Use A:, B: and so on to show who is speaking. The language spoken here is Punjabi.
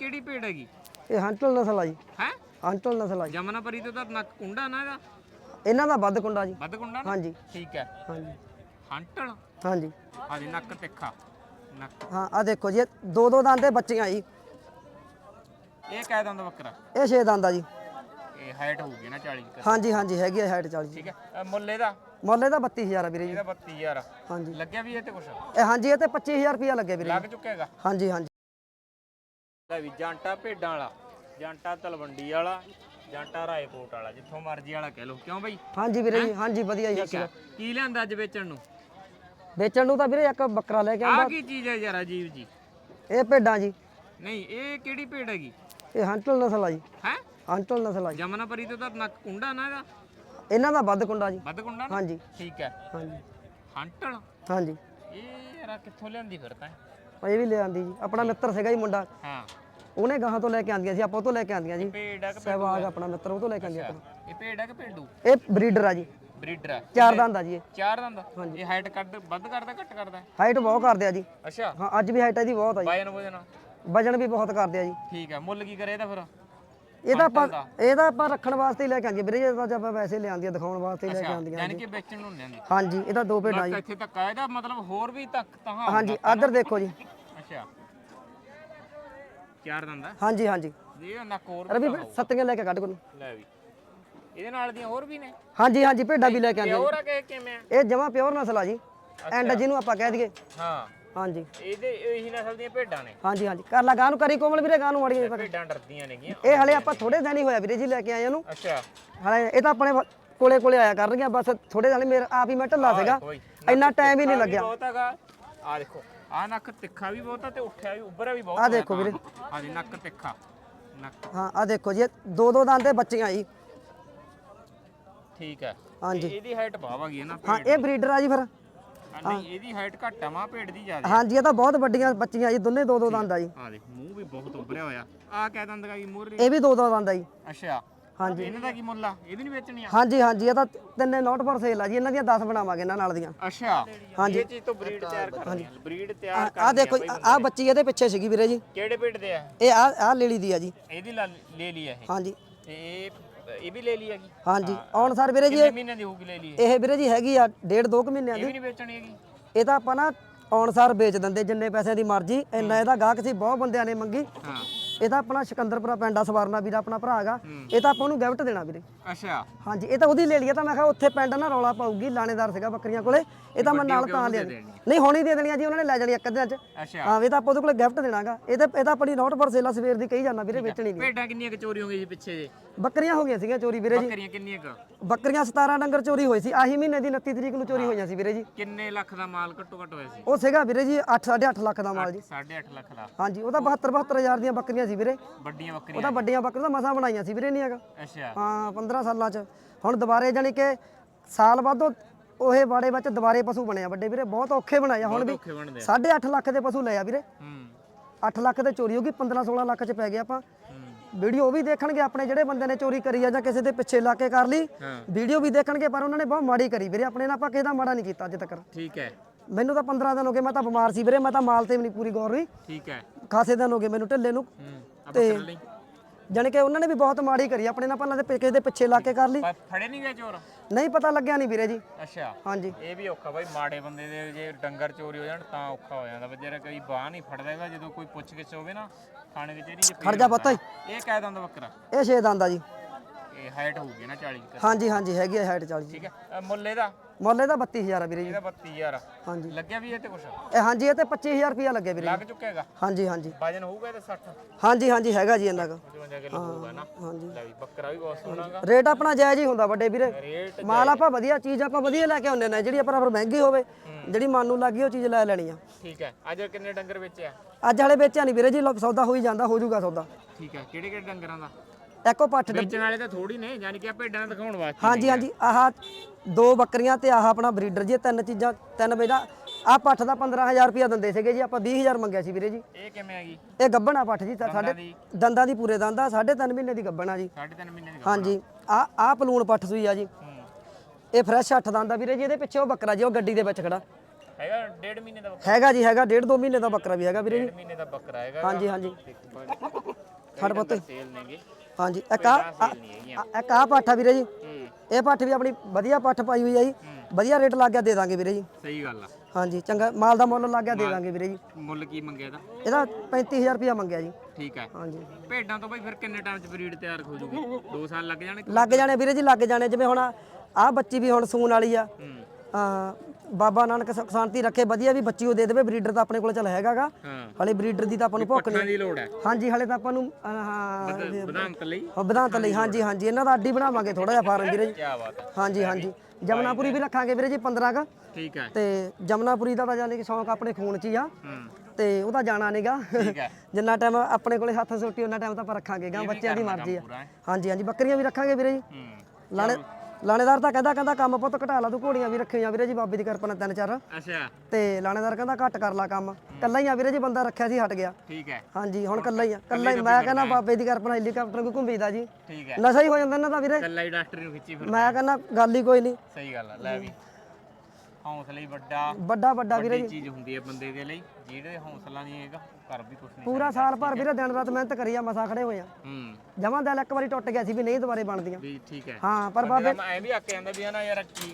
A: ਕਿਹੜੀ ਭੇਡ ਹੈਗੀ?
B: ਇਹ ਹੰਟਲ ਨਸਲ ਆ ਜੀ।
A: ਹੈ?
B: ਹੰਟਲ ਨਸਲ ਆ ਜੀ।
A: ਜਮਨਾਪਰੀ ਤੋਂ ਤਾਂ ਨੱਕ ਕੁੰਡਾ ਨਾ ਇਹਦਾ?
B: ਇਹਨਾਂ ਦਾ ਵੱਧ ਕੁੰਡਾ ਜੀ।
A: ਵੱਧ ਕੁੰਡਾ ਨਾ?
B: ਹਾਂਜੀ।
A: ਠੀਕ ਹੈ।
B: ਹਾਂਜੀ।
A: ਹੰਟਲ?
B: ਹਾਂਜੀ।
A: ਹਾਂਜੀ ਨੱਕ ਤਿੱਖਾ। ਨੱਕ।
B: ਹਾਂ ਆ ਦੇਖੋ ਜੀ ਦੋ ਦੋ ਦੰਦ ਦੇ ਬੱਚੀਆਂ ਜੀ।
A: ਇਹ ਕਹਿ ਦੰਦ ਬੱਕਰਾ
B: ਇਹ ਛੇ ਦੰਦ ਆ ਜੀ।
A: ਇਹ ਹਾਈਟ ਹੋਊਗੀ ਨਾ 40 ਕੁ।
B: ਹਾਂਜੀ ਹਾਂਜੀ ਹੈਗੀ ਆ ਹਾਈਟ 40 ਜੀ
A: ਠੀਕ ਹੈ। ਮੁੱਲ ਇਹਦਾ?
B: ਮੁੱਲ ਇਹਦਾ 32000 ਆ ਵੀਰੇ ਜੀ।
A: ਇਹਦਾ 32000
B: ਹਾਂਜੀ।
A: ਲੱਗਿਆ ਵੀ ਇਹ ਤੇ ਕੁਛ?
B: ਇਹ ਹਾਂਜੀ ਇਹ ਤੇ 25000 ਰੁਪਿਆ ਲੱਗਿਆ ਵੀਰੇ
A: ਲੱਗ
B: ਜੀ।
A: ਚੁੱਕਾ ਹੈਗਾ?
B: ਹਾਂਜੀ ਹਾਂਜੀ।
A: ਲੈ ਵੀ ਜਾਂਟਾ ਭੇਡਾਂ ਵਾਲਾ ਜਾਂਟਾ ਤਲਵੰਡੀ ਵਾਲਾ ਜਾਂਟਾ ਰਾਏਕੋਟ ਵਾਲਾ ਜਿੱਥੋਂ ਮਰਜ਼ੀ ਵਾਲਾ ਕਹਿ ਲਓ। ਕਿਉਂ ਬਈ?
B: ਹਾਂਜੀ ਵੀਰੇ ਜੀ ਹਾਂਜੀ ਵਧੀਆ ਜੀ
A: ਠੀਕ ਕੀ ਲਿਆਂਦਾ ਅੱਜ ਵੇਚਣ ਨੂੰ?
B: ਵੇਚਣ ਨੂੰ ਤਾਂ ਵੀਰੇ ਇੱਕ ਬੱਕਰਾ ਲੈ ਕੇ
A: ਆਹ
B: ਆਂਦਾ
A: ਕੀ ਚੀਜ਼ ਹੈ ਯਾਰ ਅਜੀਬ ਜੀ?
B: ਇਹ ਭੇਡਾਂ ਜੀ।
A: ਨਹੀਂ ਇਹ ਕਿਹੜੀ ਭੇਡ ਹੈਗੀ?
B: ਇਹ ਹੰਟਲ ਨਸਲ ਆ ਜੀ।
A: ਹੈ?
B: ਹੰਟਲ ਨਸਲ ਆ ਜੀ।
A: ਜਮਨਾਪਰੀ ਤੋਂ ਤਾਂ ਨੱਕ ਕੁੰਡਾ ਨਾ ਇਹਦਾ?
B: ਇਹਨਾਂ ਦਾ ਵੱਧ ਕੁੰਡਾ ਜੀ।
A: ਵੱਧ ਕੁੰਡਾ ਨਾ?
B: ਹਾਂਜੀ।
A: ਠੀਕ ਹੈ।
B: ਹਾਂਜੀ।
A: ਹੰਟਲ?
B: ਹਾਂਜੀ।
A: ਇਹ ਯਾਰ ਆਹ ਕਿੱਥੋਂ ਲਿਆਂਦੀ ਫਿਰ ਤਾਂ?
B: ਇਹ ਵੀ ਲੈ ਆਂਦੀ ਜੀ। ਆਪਣਾ ਮਿੱਤਰ ਸੀਗਾ ਜੀ ਮੁੰਡਾ।
A: ਹਾਂ।
B: ਉਹਨੇ ਗਾਹਾਂ ਤੋਂ ਲੈ ਕੇ ਆਂਦੀਆਂ ਸੀ ਆਪਾਂ ਉਹ ਤੋਂ ਲੈ ਕੇ ਆਂਦੀਆਂ ਜੀ।
A: ਭੇਡ ਆ ਕਿ
B: ਆਪਣਾ ਮਿੱਤਰ ਉਹ ਤੋਂ ਲੈ ਕੇ ਆਂਦੀਆਂ
A: ਇਹ ਭੇਡ ਆ ਕਿ ਭੇਡੂ?
B: ਇਹ ਬਰੀਡਰ ਆ ਜੀ।
A: ਬਰੀਡਰ ਆ।
B: ਚਾਰ ਦੰਦ ਆ ਜੀ ਇਹ।
A: ਚਾਰ ਦੰਦ ਇਹ ਹਾਈਟ ਕੱਢ ਵੱਧ ਕਰਦਾ ਘੱਟ ਕਰਦਾ?
B: ਹਾਈਟ ਬਹੁਤ ਕਰਦੇ ਆ ਜੀ।
A: ਅੱਛਾ।
B: ਹਾਂ ਅੱਜ ਵੀ ਹਾਈਟ ਇਹਦੀ ਬਹੁਤ ਆ ਜੀ।
A: ਵਜਨ ਵਜਨ?
B: ਵਜਨ ਵੀ ਬਹੁਤ ਕਰਦੇ ਆ ਜੀ।
A: ਠੀਕ ਹੈ ਮੁੱਲ ਕੀ ਕਰੇ ਇਹਦਾ ਫਿਰ?
B: ਇਹ ਤਾਂ ਆਪਾਂ ਇਹ ਤਾਂ ਆਪਾਂ ਰੱਖਣ ਵਾਸਤੇ ਹੀ ਲੈ ਕੇ ਆਂਦੀਆਂ ਵੀਰੇ ਇਹ ਤਾਂ ਆਪਾਂ ਵੈਸੇ ਲਿਆਂਦੀਆਂ ਦਿਖਾਉਣ ਵਾਸਤੇ ਹੀ ਲੈ ਕੇ ਆਂਦੀਆਂ
A: ਯਾਨੀ ਕਿ ਵੇਚਣ ਨੂੰ ਨਹੀਂ ਲੈਂਦੀ
B: ਹਾਂਜੀ ਇਹ ਤਾਂ ਦੋ ਭੇਡਾਂ ਜੀ
A: ਇੱਥੇ ਤੱਕ ਇਹਦਾ ਮਤਲਬ ਹੋਰ ਵੀ ਤੱਕ ਤਾਂ
B: ਹਾਂਜੀ ਆਦਰ ਦੇਖੋ ਜੀ।
A: ਅੱਛਾ। ਚਾਰ ਦੰਦ
B: ਹਾਂਜੀ ਹਾਂਜੀ।
A: ਇਹ ਨੱਕ ਹੋਰ
B: ਰਵੀ ਸੱਤੀਆਂ ਲੈ ਕੇ ਕੱਢ ਕੋਲ।
A: ਲੈ ਵੀ। ਇਹਦੇ ਨਾਲ ਦੀਆਂ ਹੋਰ ਵੀ ਨੇ?
B: ਹਾਂਜੀ ਹਾਂਜੀ ਭੇਡਾਂ ਵੀ ਲੈ ਕੇ ਆਂਦੀਆਂ
A: ਹੋਰ ਆ ਕਿ ਕਿਵੇਂ
B: ਇਹ ਜਮਾ ਪਿਓਰ ਨਸਲ ਆ ਜੀ। ਐਂਡ ਜਿਹਨੂੰ ਆਪਾਂ ਕਹਿ ਦਈਏ।
A: ਹਾਂ।
B: ਹਾਂਜੀ।
A: ਇਹਦੇ ਇਹੀ ਨਸਲ ਦੀਆਂ ਭੇਡਾਂ ਨੇ।
B: ਹਾਂਜੀ ਹਾਂਜੀ। ਕਰ ਲਾ ਗਾਂ ਨੂੰ ਕਰੀ ਕੋਮਲ ਵੀਰੇ ਗਾਂ ਨੂੰ ਮੜੀ
A: ਭੇਡਾਂ ਡਰਦੀਆਂ ਨੇਗੀਆਂ।
B: ਇਹ ਹਲੇ ਆਪਾਂ ਥੋੜੇ ਦਿਨ ਹੀ ਹੋਇਆ ਵੀਰੇ ਜੀ ਲੈ ਕੇ ਆਏ ਉਹਨੂੰ।
A: ਅੱਛਾ।
B: ਹਲੇ ਇਹ ਤਾਂ ਆਪਣੇ ਵ- ਕੋਲੇ ਕੋਲੇ ਆਇਆ ਕਰਨਗੀਆਂ ਬਸ ਥੋੜੇ ਦਿਨ ਮੇਰਾ ਆਪ ਹੀ ਮੈਂ ਢੱਲਾ ਸੀਗਾ। ਇੰਨਾ ਟਾਈਮ ਹੀ ਨਹੀਂ
A: ਵੀ
B: ਲੱਗਿਆ।
A: ਬਹੁਤ ਹੈਗਾ। ਆ ਦੇਖੋ ਆ ਨੱਕ ਤਿੱਖਾ ਵੀ ਬਹੁਤ ਆ ਤੇ ਉੱਠਿਆ ਵੀ ਉੱਭਰਿਆ ਵੀ ਬਹੁਤ
B: ਆਹ ਦੇਖੋ ਵੀਰੇ।
A: ਆ ਜੀ ਨੱਕ ਤਿੱਖਾ। ਨੱਕ।
B: ਹਾਂ ਆ ਦੇਖੋ ਜੀ ਦੋ ਦੋ ਦੰਦ ਦੇ ਬੱਚੀਆਂ ਜੀ।
A: ਠੀਕ ਹੈ।
B: ਹਾਂਜੀ।
A: ਇਹ- ਇਹਦੀ ਹਾਈਟ ਬਾਵਾ ਗਈ ਹੈ ਨਾ
B: ਹਾਂ ਇਹ ਬਰੀਡਰ ਆ ਜੀ ਫਿਰ।
A: ਆ ਨਹੀਂ ਇਹਦੀ ਹਾਈਟ ਘੱਟ ਆ ਮਾਂ ਭੇਡ ਦੀ ਜ਼ਿਆਦਾ
B: ਹਾਂਜੀ ਇਹ ਤਾਂ ਬਹੁਤ ਵੱਡੀਆਂ ਬੱਚੀਆਂ ਜੀ ਦੋਨੇ ਦੋ ਦੋ ਦੰਦ ਆ ਜੀ।
A: ਆ ਦੇਖ ਮੂੰਹ ਵੀ ਬਹੁਤ ਉੱਭਰਿਆ ਹੋਇਆ। ਆ ਕਹਿ ਦੰਦ ਦਾ ਕੀ ਮੂਰ
B: ਇਹ ਵੀ ਦੋ ਦੋ ਦੰਦ ਆ ਜੀ।
A: ਅੱਛਾ।
B: ਹਾਂਜੀ।
A: ਇਹਨਾਂ ਦਾ ਕੀ ਮੁੱਲ ਆ? ਇਹਦੀ ਨਹੀਂ ਵੇਚਣੀ ਆ?
B: ਹਾਂਜੀ ਹਾਂਜੀ ਇਹ ਤਾਂ ਤਿੰਨੇ ਨੋਟ ਫॉर ਸੇਲ ਆ ਜੀ ਇਹਨਾਂ ਦੀਆਂ 10 ਬਣਾਵਾਂਗੇ ਇਹਨਾਂ ਨਾਲ ਦੀਆਂ।
A: ਅੱਛਾ।
B: ਹਾਂਜੀ।
A: ਇਹ ਚੀਜ਼ ਤੋਂ ਬਰੀਡ ਤਿਆਰ ਕਰਨੀ ਆ ਬਰੀਡ ਤਿਆਰ
B: ਆ ਦੇਖੋ ਆ ਬੱਚੀ ਇਹਦੇ ਪਿੱਛੇ ਸੀਗੀ ਵੀਰੇ ਜੀ।
A: ਕਿਹੜੇ ਭੇਡ ਦੇ ਆ?
B: ਇਹ ਆ ਆ ਲੇਲੀ ਦੀ ਆ ਜੀ।
A: ਇਹਦੀ ਲੈ ਲਈ ਆ ਇਹ।
B: ਹਾਂਜੀ।
A: ਤੇ ਇਹ ਇਹ ਵੀ ਲੈ ਲਈ ਹੈਗੀ?
B: ਹਾਂਜੀ ਆਉਣ ਸਰ ਵੀਰੇ ਜੀ
A: ਕਿੰਨੇ ਮਹੀਨੇ ਦੀ ਹੋਊਗੀ ਲੈ ਲਈ ਇਹ?
B: ਇਹ ਵੀਰੇ ਜੀ ਹੈਗੀ ਆ ਡੇਢ ਦੋ ਕੁ ਮਹੀਨਿਆਂ
A: ਇਹ
B: ਦੀ।
A: ਵੀ ਨਹੀਂ ਵੇਚਣੀ ਹੈਗੀ?
B: ਇਹ ਤਾਂ ਆਪਾਂ ਨਾ ਆਉਣ ਸਾਰ ਵੇਚ ਦਿੰਦੇ ਜਿੰਨੇ ਪੈਸੇ ਦੀ ਮਰਜ਼ੀ। ਇੰਨਾ ਇਹਦਾ ਗਾਹਕ ਸੀ ਬਹੁਤ ਬੰਦਿਆਂ ਨੇ ਮੰਗੀ।
A: ਹਾਂ।
B: ਇਹ ਤਾਂ ਆਪਣਾ ਸਿਕੰਦਰਪੁਰਾ ਪਿੰਡ ਆ ਸਵਾਰਨਾ ਵੀਰ ਆਪਣਾ ਭਰਾ ਹੈਗਾ। ਇਹ ਤਾਂ ਆਪਾਂ ਉਹਨੂੰ ਗਿਫਟ ਦੇਣਾ ਵੀਰੇ।
A: ਅੱਛਾ।
B: ਹਾਂਜੀ ਇਹ ਤਾਂ ਉਹਦੀ ਲੈ ਲਈ ਤਾਂ ਮੈਂ ਕਿਹਾ ਉੱਥੇ ਪਿੰਡ ਨਾ ਰੌਲਾ ਪਾਊਗੀ ਲਾਣੇਦਾਰ ਸੀਗਾ ਬੱਕਰੀਆਂ ਕੋਲੇ। ਇਹ ਤਾਂ ਮੈਂ ਨਾਲ ਤਾਂ ਲਿਆ ਨਹੀਂ ਹੁਣੀ ਦੇ ਦੇਣੀਆਂ ਜੀ ਉਹਨਾਂ ਨੇ ਲੈ ਜਾਣੀ ਇੱਕ ਦਿਨ ਚ
A: ਅੱਛਾ।
B: ਹਾਂ ਇਹ ਤਾਂ ਆਪਾਂ ਉਹਦੇ ਕੋਲੇ ਗਿਫਟ ਦੇਣਾਗਾ। ਇਹ ਤਾਂ ਇਹ ਤਾਂ ਆਪਣੀ ਨੋਟ ਪਰ ਸੇਲਾ ਸਵੇਰ ਦੀ ਕਹੀ ਜਾਂਦਾ ਵੀਰੇ ਵੇਚਣੀ ਨਹੀਂ।
A: ਭੇਡਾਂ ਕਿੰਨੀਆਂ ਕੁ ਚੋਰੀ ਹੋ ਗਈ ਸੀ ਪਿੱਛੇ ਜੇ?
B: ਬੱਕਰੀਆਂ ਹੋ ਗਈਆਂ ਸੀਗੀਆਂ ਚੋਰੀ ਵੀਰੇ ਜੀ।
A: ਬੱਕਰੀਆਂ ਕਿੰਨੀਆਂ ਕੁ?
B: ਬੱਕਰੀਆਂ 17 ਡੰਗਰ ਚੋਰੀ ਹੋਈ ਸੀ ਆਹੀ ਮਹੀਨੇ ਦੀ 29 ਤਰੀਕ ਨੂੰ ਚੋਰੀ ਹੋਈਆਂ ਸੀ ਵੀਰੇ ਜੀ।
A: ਕਿੰਨੇ ਲੱਖ ਦਾ ਮਾਲ ਘੱਟੋ ਘੱਟ ਹੋਇਆ ਸੀ?
B: ਉਹ ਸੀਗਾ ਵੀਰੇ ਜੀ 8 8.5 ਲੱਖ ਦਾ ਮਾਲ ਜੀ।
A: 8.5 ਲੱਖ ਦਾ।
B: ਹਾਂਜੀ ਉਹ ਤਾਂ 72 72000 ਦੀਆਂ ਬੱਕਰੀਆਂ ਸੀ ਵੀਰੇ।
A: ਵੱਡੀਆਂ
B: ਉਹ
A: ਬੱਕਰੀਆਂ
B: ਤਾਂ ਵੱਡੀਆਂ ਬੱਕਰੀਆਂ ਤਾਂ ਮਸਾਂ ਬਣਾਈਆਂ ਸੀ ਵੀਰੇ ਨਹੀਂ ਹੈਗਾ।
A: ਅੱਛਾ।
B: ਹਾਂ 15 ਸਾਲਾਂ ਚ। ਹੁਣ ਦੁਬਾਰੇ ਜਾਨੀ ਕਿ ਸਾਲ ਬਾਅਦ ਉਹ- ਉਹੇ ਬਾੜੇ ਵਿੱਚ ਦੁਬਾਰੇ ਪਸ਼ੂ ਬਣਿਆ ਵੱਡੇ ਵੀਰੇ ਬਹੁਤ ਔਖੇ ਬਣਾਏ ਆ ਹੁਣ ਵੀ।
A: ਔਖੇ ਬਣਦੇ ਆ।
B: 8.5 ਲੱਖ ਦੇ ਪਸ਼ੂ ਲਏ ਆ ਵੀਰੇ।
A: ਹੂੰ।
B: 8 ਲੱਖ ਤੇ ਚੋਰੀ ਹੋ ਗਈ 15 16 ਲੱਖ ਚ ਪੈ ਗਏ ਆਪਾਂ। ਵੀਡੀਓ ਉਹ ਵੀ ਦੇਖਣਗੇ ਆਪਣੇ ਜਿਹੜੇ ਬੰਦੇ ਨੇ ਚੋਰੀ ਕਰੀ ਆ ਜਾਂ ਕਿਸੇ ਦੇ ਪਿੱਛੇ ਲਾ ਕੇ ਕਰ ਲਈ। ਵੀਡੀਓ ਵੀ ਦੇਖਣਗੇ ਪਰ ਉਹਨਾਂ ਨੇ ਬਹੁਤ ਮਾੜੀ ਕਰੀ ਵੀਰੇ। ਆਪਣੇ ਨਾਲ ਆਪਾਂ ਕਿਸੇ ਦਾ ਮਾੜਾ ਨਹੀਂ ਕੀਤਾ ਅੱਜ ਤੱਕ।
A: ਠੀਕ ਹੈ।
B: ਮੈਨੂੰ ਤਾਂ 15 ਦਿਨ ਹੋ ਗਏ ਮੈਂ ਤਾਂ ਬਿਮਾਰ ਸੀ ਵੀਰੇ। ਮੈਂ ਤਾਂ ਮਾਲ ਤੇ ਵੀ ਨਹੀਂ ਪੂਰੀ ਗੌਰ ਹੋਈ।
A: ਠੀਕ ਹੈ।
B: ਖਾਸੇ ਦਿਨ ਹੋ ਗਏ ਮੈਨੂੰ ਢਿੱਲੇ ਨੂੰ। ਤੇ- ਜਾਣੀ ਕਿ ਉਹਨਾਂ ਨੇ ਵੀ ਬਹੁਤ ਮਾੜੀ ਕਰੀ ਆਪਣੇ ਨਾਲ ਪਹਿਲਾਂ ਤੇ ਕਿਸੇ ਦੇ ਪਿੱਛੇ ਲਾ ਕੇ ਕਰ ਲਈ।
A: ਫੜੇ ਨਹੀਂ ਗਏ ਚੋਰ?
B: ਨਹੀਂ ਪਤਾ ਲੱਗਿਆ ਨਹੀਂ ਵੀਰੇ ਜੀ।
A: ਅੱਛਾ।
B: ਹਾਂਜੀ।
A: ਇਹ ਵੀ ਔਖਾ ਬਾਈ ਮਾੜੇ ਬੰਦੇ ਦੇ ਜੇ ਡੰਗਰ ਚੋਰੀ ਹੋ ਜਾਣ ਤਾਂ ਔਖਾ ਹੋ ਜਾਂਦਾ ਵਿਚਾਰਾ ਕਈ ਬਾਹ ਨਹੀਂ ਫੜਦਾ ਹੈਗਾ ਜਦੋਂ ਕੋਈ ਪੁੱਛ ਗਿੱਛ ਹੋਵੇ ਨਾ ਥਾਣੇ ਕਚਹਿਰੀ 'ਚ
B: ਖੜ ਜਾ ਪੁੱਤ।
A: ਇਹ ਕਹਿ ਦੰਦ ਬੱਕਰਾ
B: ਇਹ ਛੇ ਦੰਦ ਜੀ।
A: ਇਹ ਹਾਈਟ ਹੋਊਗੀ ਨਾ 40 ਕੁ।
B: ਹਾਂਜੀ ਹਾਂਜੀ ਹੈਗੀ ਆ ਹਾਈਟ 40 ਜੀ
A: ਠੀਕ ਹੈ। ਅ, ਮੁੱਲ ਇਹਦਾ
B: ਮੁੱਲ ਇਹਦਾ 32000 ਆ ਵੀਰੇ ਜੀ।
A: ਇਹਦਾ 32000
B: ਹਾਂਜੀ।
A: ਲੱਗਿਆ ਵੀ ਇਹ ਤੇ ਕੁਛ?
B: ਇਹ ਹਾਂਜੀ ਇਹ ਤੇ 25000 ਰੁਪਿਆ ਲੱਗਿਆ ਵੀਰੇ
A: ਲੱਗ ਚੁੱਕਾ ਹੈਗਾ?
B: ਹਾਂਜੀ ਹਾਂਜੀ।
A: ਵਜਨ ਹੋਊਗਾ ਇਹਦਾ 60
B: ਹਾਂਜੀ ਹਾਂਜੀ ਹੈਗਾ ਜੀ ਇੰਨਾ ਕੁ।
A: 55 ਕਿਲੋ ਹੋਊਗਾ ਨਾ।
B: ਹਾਂਜੀ।
A: ਲੈ ਵੀ ਬੱਕਰਾ ਵੀ ਬਹੁਤ ਸੋਹਣਾਗਾ
B: ਰੇਟ ਆਪਣਾ ਜਾਇਜ਼ ਹੀ ਹੁੰਦਾ ਵੱਡੇ ਵੀਰੇ।
A: ਰੇਟ
B: ਮਾਲ ਆਪਾਂ ਵਧੀਆ ਚੀਜ਼ ਆਪਾਂ ਵਧੀਆ ਲੈ ਕੇ ਆਉਂਦੇ ਨੇ ਜਿਹੜੀ ਆਪਾਂ ਫਿਰ ਮਹਿੰਗੀ ਹੋਵੇ ਜਿਹੜੀ ਮਨ ਨੂੰ ਲੱਗੀ ਉਹ ਚੀਜ਼ ਲੈ ਲੈਣੀ ਆ।
A: ਠੀਕ ਹੈ। ਅੱਜ ਕਿੰਨੇ ਡੰਗਰ ਵੇਚਿਆ?
B: ਅੱਜ ਹਲੇ ਵੇਚਿਆ ਨਹੀਂ ਵੀਰੇ ਜੀ ਲੋ- ਸੌਦਾ ਹੋਈ ਜਾਂਦਾ ਹੋ ਜਾਊਗਾ ਸੌਦਾ।
A: ਠੀਕ ਹੈ। ਕਿਹੜੇ ਕਿਹੜੇ ਡੰਗਰਾਂ ਦਾ?
B: ਇੱਕੋ ਪੱਠ ਡੱਬੀ-
A: ਵੇਚਣ ਵਾਲੇ ਤਾਂ ਥੋੜੀ ਨੇ ਯਾਨੀ ਕਿ ਆ ਭੇਡਾਂ ਦਾ ਦਿਖਾਉਣ ਵਾਸਤੇ
B: ਹਾਂਜੀ ਹਾਂਜੀ ਆਹ ਦੋ ਬੱਕਰੀਆਂ ਤੇ ਆਹ ਆਪਣਾ ਬਰੀਡਰ ਜੀ ਇਹ ਤਿੰਨ ਚੀਜ਼ਾਂ ਤਿੰਨ ਵੇਦਾ ਆਹ ਪੱਠ ਦਾ 15000 ਰੁਪਿਆ ਦਿੰਦੇ ਸੀਗੇ ਜੀ ਆਪਾਂ 20000 ਮੰਗਿਆ ਸੀ ਵੀਰੇ ਜੀ।
A: ਇਹ ਕਿਵੇਂ ਹੈਗੀ
B: ਇਹ ਗੱਬਣ ਆ ਪੱਠ ਜੀ ਤਾਂ ਸਾਡੇ? ਦੰਦਾਂ ਦੀ ਪੂਰੇ ਦੰਦ ਆ ਸਾਢੇ ਤਿੰਨ ਮਹੀਨੇ ਦੀ ਗੱਬਣ ਆ ਜੀ।
A: 3.5 ਮਹੀਨੇ ਦੀ
B: ਹਾਂਜੀ ਆ ਆ ਪਲੂਣ ਪੱਠ ਸੂਈ ਆ ਜੀ। ਇਹ ਫਰੈਸ਼ 8 ਦੰਦ ਆ ਵੀਰੇ ਜੀ ਇਹਦੇ ਪਿੱਛੇ ਉਹ ਬੱਕਰਾ ਜੀ ਉਹ ਗੱਡੀ ਦੇ ਵਿੱਚ ਖੜਾ।
A: ਹੈਗਾ ਡੇਢ ਮਹੀਨੇ ਦਾ ਬੱਕਰਾ?
B: ਹੈਗਾ ਜੀ ਹੈਗਾ ਡੇਢ ਦੋ ਮਹੀਨੇ ਦਾ ਬੱਕਰਾ ਵੀ ਹੈਗਾ ਵੀਰੇ ਜੀ।
A: ਡੇਢ ਮਹੀਨੇ ਦਾ ਬੱਕਰਾ ਹੈਗਾ।
B: ਹਾਂਜੀ ਹਾਂਜੀ। ਛੱਡ ਪੁੱਤ।
A: ਸੇਲ ਨੇਗੇ।
B: ਹਾਂਜੀ ਇੱਕ ਆ
A: ਸੇਲ ਨਹੀਂ ਹੈਗੀਆਂ
B: ਆ- ਇੱਕ ਆ ਪੱਠ ਆ ਵੀਰੇ ਜੀ।
A: ਹੂੰ।
B: ਇਹ ਪੱਠ ਵੀ ਆਪਣੀ ਵਧੀਆ ਪੱਠ ਪਾਈ ਹੋਈ ਆ ਜੀ। ਵਧੀਆ ਰੇਟ ਲੱਗ ਗਿਆ ਦੇ ਦਾਂਗੇ ਵੀਰੇ ਜੀ।
A: ਸਹੀ ਗੱਲ ਆ।
B: ਹਾਂਜੀ ਚੰਗਾ ਮਾਲ ਦਾ ਮੁੱਲ ਲੱਗ ਗਿਆ ਦੇ ਦਾਂਗੇ ਵੀਰੇ ਜੀ।
A: ਮੁੱਲ ਕੀ ਮੰਗਿਆ ਇਹਦਾ?
B: ਇਹਦਾ 35000 ਰੁਪਇਆ ਮੰਗਿਆ ਜੀ।
A: ਠੀਕ ਹੈ
B: ਹਾਂਜੀ।
A: ਭੇਡਾਂ ਤੋਂ ਬਈ ਫਿਰ ਕਿੰਨੇ ਟਾਈਮ ਚ ਬਰੀਡ ਤਿਆਰ ਹੋ ਜੂਗੀ? 2 ਸਾਲ ਲੱਗ ਜਾਣੇ?
B: ਲੱਗ ਜਾਣੇ ਵੀਰੇ ਜੀ ਲੱਗ ਜਾਣੇ। ਜਿਵੇਂ ਹੁਣ ਆਹ ਬੱਚੀ ਵੀ ਹੁਣ ਸੂਣ ਵਾਲੀ ਆ।
A: ਹੂੰ।
B: ਹਾਂ ਬਾਬਾ ਨਾਨਕ ਸ਼ਾਂਤੀ ਰੱਖੇ ਵਧੀਆ ਵੀ ਬੱਚੀ ਉਹ ਦੇ ਦੇਵੇ ਬਰੀਡਰ ਤਾਂ ਆਪਣੇ ਕੋਲ ਚੱਲ ਹੈਗਾਗਾ। ਹਲੇ ਬਰੀਡਰ ਦੀ ਤਾਂ ਆਪਾਂ ਨੂੰ ਭੁੱਖ ਨਹੀਂ।
A: ਦੀ ਲੋੜ ਹੈ।
B: ਹਾਂਜੀ ਹਲੇ ਤਾਂ ਆਪਾਂ ਨੂੰ ਹਾਂ
A: ਲਈ।
B: ਹਾਂ, ਵਧਾਂਤ ਲਈ ਹਾਂਜੀ ਹਾਂਜੀ ਇਹਨਾਂ ਦਾ ਅੱਡੀ ਬਣਾਵਾਂਗੇ ਥੋੜਾ ਜਿਹਾ ਫਾਰਮ ਵੀਰੇ। ਜੀ
A: ਕੀ ਬਾਤ ਹੈ।
B: ਹਾਂਜੀ ਹਾਂਜੀ। ਜਮਨਾਪੁਰੀ ਵੀ ਰੱਖਾਂਗੇ ਵੀਰੇ ਜੀ 15 ਕ
A: ਠੀਕ ਹੈ।
B: ਤੇ ਜਮਨਾਪੁਰੀ ਦਾ ਤਾਂ ਜਾਨੀ ਕਿ ਸ਼ੌਂਕ ਆਪਣੇ ਖੂਨ 'ਚ ਹੀ ਆ। ਤੇ ਉਹਦਾ ਜਾਣਾ ਨਹੀਂਗਾ।
A: ਠੀਕ ਹੈ।
B: ਜਿੰਨਾ ਟਾਈਮ ਆਪਣੇ ਕੋਲੇ ਹੱਥ ਸੁੱਟੀ ਉਹਨਾਂ ਟਾਈਮ ਤਾਂ ਆਪਾਂ ਰੱਖਾਂਗੇ ਗਾ ਬੱਚਿਆਂ ਦੀ ਮਰਜ਼ੀ ਆ। ਹਾਂਜੀ ਹਾਂਜੀ। ਬੱਕਰੀਆਂ ਵੀ ਰੱਖਾਂਗੇ ਵੀਰੇ ਜੀ।
A: ਹੂੰ।
B: ਲਾਣੇ ਲਾਣੇਦਾਰ ਤਾਂ ਕਹਿੰਦਾ ਕਹਿੰਦਾ ਕੰਮ ਪੁੱਤ ਘਟਾ ਲਾ ਤੂੰ ਘੋੜੀਆਂ ਵੀ ਰੱਖੀਆਂ ਵੀਰੇ ਜੀ ਬਾਬੇ ਦੀ ਕਿਰਪਾ ਨਾਲ ਤਿੰਨ ਚਾਰ।
A: ਅੱਛਾ।
B: ਤੇ ਲਾਣੇਦਾਰ ਕਹਿੰਦਾ ਘੱਟ ਕਰ ਲਾ ਕੰਮ। ਕੱਲਾ ਹੀ ਆ ਵੀਰੇ ਜੀ ਬੰਦਾ ਰੱਖਿਆ ਸੀ ਹਟ ਗਿਆ।
A: ਠੀਕ ਹੈ।
B: ਹਾਂਜੀ ਹੁਣ ਕੱਲਾ ਹੀ ਆ ਕੱਲਾ ਹੀ। ਮੈਂ ਕਹਿੰਦਾ ਬਾਬੇ ਦੀ ਕਿਰਪਾ ਨਾਲ ਹੈਲੀਕਾਪਟਰ ਕੋ ਘੁੰਮੀਦਾ ਜੀ।
A: ਠੀਕ ਹੈ।
B: ਨਸ਼ਾ ਹੀ ਹੋ ਜਾਂਦਾ ਇਹਨਾਂ ਦਾ ਵੀਰੇ।
A: ਕੱਲਾ ਹੀ ਡਾਕਟਰ ਨੂੰ ਖਿੱਚੀ ਫਿਰ
B: ਮੈਂ ਕਹਿੰਦਾ ਗੱਲ ਹੀ ਕੋਈ ਨਹੀਂ।
A: ਸਹੀ ਗੱਲ ਆ ਲੈ ਵੀ। ਹੌਸਲਾ ਹੀ ਵੱਡਾ
B: ਵੱਡਾ ਵੱਡਾ ਵੀਰੇ
A: ਵੱਡੀ ਚੀਜ਼ ਹੁੰਦੀ ਹੈ ਬੰਦੇ ਦੇ ਲਈ। ਜਿਹੜੇ ਹੌਸਲਾ ਨਹੀਂ ਹੈਗਾ ਕਰ ਵੀ ਕੁਛ ਨਹੀਂ
B: ਪੂਰਾ ਸਾਲ ਭਰ ਵੀਰੇ ਦਿਨ ਰਾਤ ਮਿਹਨਤ ਕਰੀ ਆ ਮਸਾ ਖੜੇ ਹੋਏ ਆ।
A: ਹੂੰ।
B: ਜਮਾਂ ਦਿਲ ਇੱਕ ਵਾਰੀ ਟੁੱਟ ਗਿਆ ਸੀ ਵੀ ਨਹੀਂ ਦੁਬਾਰੇ ਬਣਦੀਆਂ।
A: ਵੀ ਠੀਕ ਹੈ।
B: ਹਾਂ ਪਰ
A: ਬੰਦੇ ਦਾ ਐ ਵੀ ਆਕੇ ਜਾਂਦਾ ਵੀ ਆ ਨਾ ਯਾਰ ਕੀ